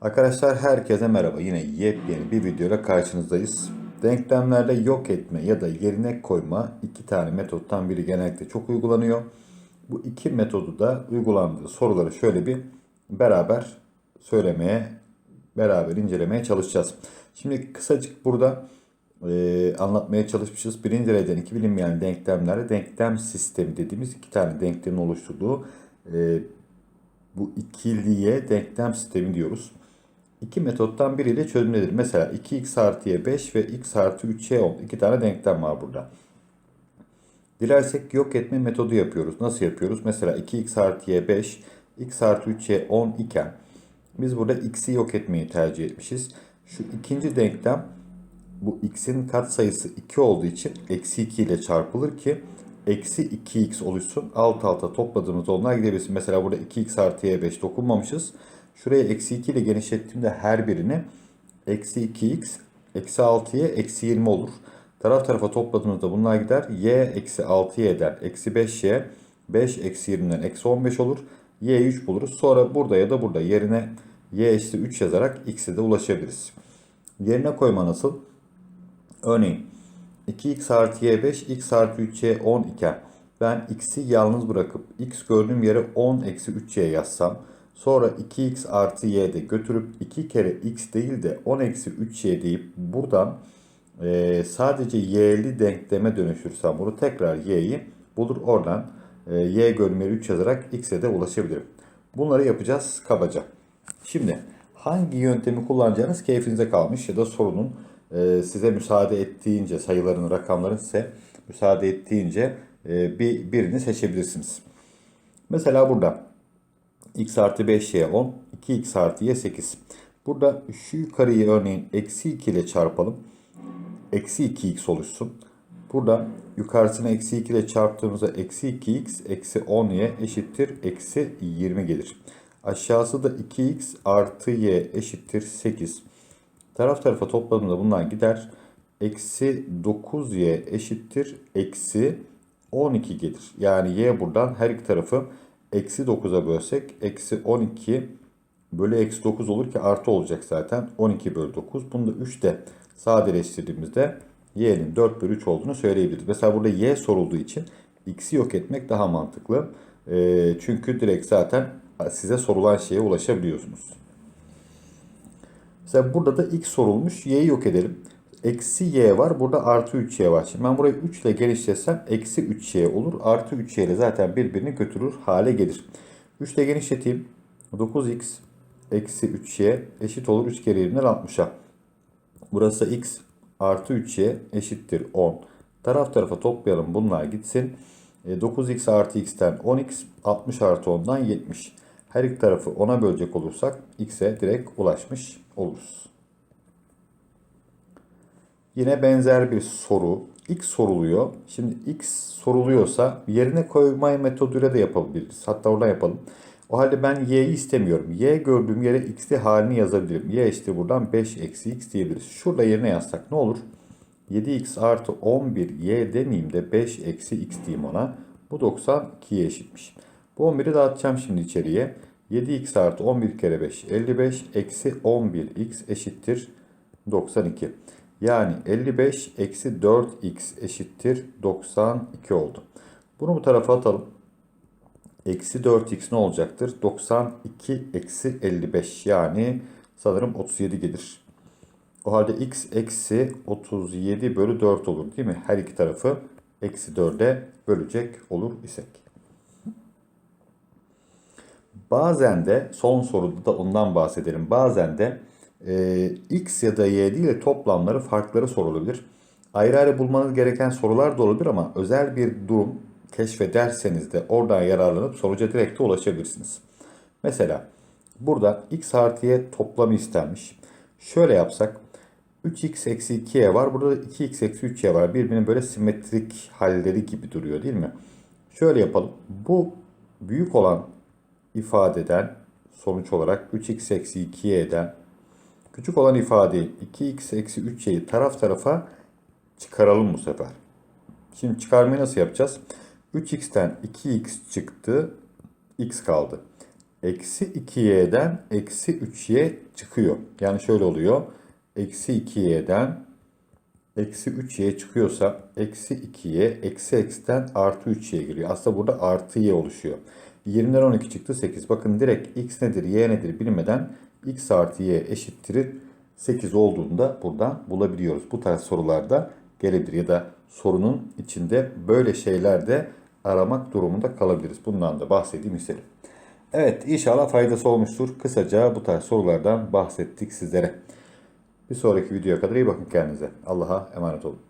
Arkadaşlar herkese merhaba. Yine yepyeni bir videoyla karşınızdayız. Denklemlerde yok etme ya da yerine koyma iki tane metottan biri genellikle çok uygulanıyor. Bu iki metodu da uygulandığı soruları şöyle bir beraber söylemeye, beraber incelemeye çalışacağız. Şimdi kısacık burada e, anlatmaya çalışmışız. Birinci dereceden iki bilinmeyen denklemlerde denklem sistemi dediğimiz iki tane denklemin oluşturduğu e, bu ikiliye denklem sistemi diyoruz. İki metottan biriyle çözümlenir. Mesela 2x artı y 5 ve x artı 3y 10. İki tane denklem var burada. Dilersek yok etme metodu yapıyoruz. Nasıl yapıyoruz? Mesela 2x artı y 5, x artı 3y 10 iken biz burada x'i yok etmeyi tercih etmişiz. Şu ikinci denklem bu x'in katsayısı 2 olduğu için eksi 2 ile çarpılır ki eksi 2x oluşsun. Alt alta topladığımız onlar gidebilsin. Mesela burada 2x artı y 5 dokunmamışız. Şuraya eksi 2 ile genişlettiğimde her birini eksi 2x eksi 6y eksi 20 olur. Taraf tarafa topladığımızda bunlar gider. y eksi 6y eder. Eksi 5y 5 eksi 20'den eksi 15 olur. y'yi 3 buluruz. Sonra burada ya da burada yerine y eşittir 3 yazarak x'e de ulaşabiliriz. Yerine koyma nasıl? Örneğin 2x artı y 5, x artı 3y 10 iken ben x'i yalnız bırakıp x gördüğüm yere 10 eksi 3y yazsam sonra 2x artı y'de götürüp 2 kere x değil de 10 eksi 3y deyip buradan e, sadece y'li denkleme dönüştürsem bunu tekrar y'yi bulur oradan e, y yere 3 yazarak x'e de ulaşabilirim. Bunları yapacağız kabaca. Şimdi hangi yöntemi kullanacağınız keyfinize kalmış ya da sorunun e, size müsaade ettiğince sayıların rakamların size müsaade ettiğince e, bir birini seçebilirsiniz. Mesela burada x artı 5y 10 2x artı y 8. Burada şu yukarıyı örneğin eksi 2 ile çarpalım. Eksi 2x oluşsun. Burada yukarısına eksi 2 ile çarptığımızda eksi 2x eksi 10y eşittir eksi 20 gelir. Aşağısı da 2x artı y eşittir 8. Taraf tarafa topladığımda bunlar gider. Eksi 9y eşittir eksi 12 gelir. Yani y buradan her iki tarafı eksi 9'a bölsek eksi 12 bölü eksi 9 olur ki artı olacak zaten. 12 bölü 9. Bunu da 3 de sadeleştirdiğimizde y'nin 4 bölü 3 olduğunu söyleyebiliriz. Mesela burada y sorulduğu için x'i yok etmek daha mantıklı. E, çünkü direkt zaten size sorulan şeye ulaşabiliyorsunuz. Mesela burada da x sorulmuş. Y'yi yok edelim. Eksi y var. Burada artı 3y var. Şimdi ben burayı 3 ile genişletsem eksi 3y olur. Artı 3y ile zaten birbirini götürür hale gelir. 3 ile genişleteyim. 9x eksi 3y eşit olur 3 kere 20'den 60'a. Burası x artı 3y eşittir 10. Taraf tarafa toplayalım bunlar gitsin. 9x artı x'ten 10x 60 artı 10'dan 70. Her iki tarafı 10'a bölecek olursak x'e direkt ulaşmış oluruz. Yine benzer bir soru. X soruluyor. Şimdi x soruluyorsa yerine koyma metoduyla da yapabiliriz. Hatta oradan yapalım. O halde ben y'yi istemiyorum. Y gördüğüm yere x'li halini yazabilirim. Y işte buradan 5 eksi x diyebiliriz. Şurada yerine yazsak ne olur? 7x artı 11 y demeyeyim de 5 eksi x diyeyim ona. Bu 92'ye eşitmiş. Bu 11'i dağıtacağım şimdi içeriye. 7x artı 11 kere 5 55 eksi 11x eşittir 92. Yani 55 eksi 4x eşittir 92 oldu. Bunu bu tarafa atalım. Eksi 4x ne olacaktır? 92 eksi 55 yani sanırım 37 gelir. O halde x eksi 37 bölü 4 olur değil mi? Her iki tarafı eksi 4'e bölecek olur isek. Bazen de son soruda da ondan bahsedelim. Bazen de e, x ya da y değil de toplamları farkları sorulabilir. Ayrı ayrı bulmanız gereken sorular da olabilir ama özel bir durum keşfederseniz de oradan yararlanıp sonuca direkt ulaşabilirsiniz. Mesela burada x artı y toplamı istenmiş. Şöyle yapsak 3x eksi 2y var. Burada da 2x eksi 3y var. Birbirinin böyle simetrik halleri gibi duruyor değil mi? Şöyle yapalım. Bu büyük olan ifadeden sonuç olarak 3x eksi 2y'den küçük olan ifadeyi 2x eksi 3y'yi taraf tarafa çıkaralım bu sefer. Şimdi çıkarmayı nasıl yapacağız? 3x'ten 2x çıktı. x kaldı. eksi 2y'den eksi 3y çıkıyor. Yani şöyle oluyor. Eksi 2y'den eksi 3y çıkıyorsa eksi 2y eksi x'ten artı 3y geliyor. Aslında burada artı y oluşuyor. 20'den 12 çıktı 8. Bakın direkt x nedir y nedir bilmeden x artı y eşittir 8 olduğunda buradan bulabiliyoruz. Bu tarz sorularda gelebilir ya da sorunun içinde böyle şeyler de aramak durumunda kalabiliriz. Bundan da bahsedeyim istedim. Evet inşallah faydası olmuştur. Kısaca bu tarz sorulardan bahsettik sizlere. Bir sonraki videoya kadar iyi bakın kendinize. Allah'a emanet olun.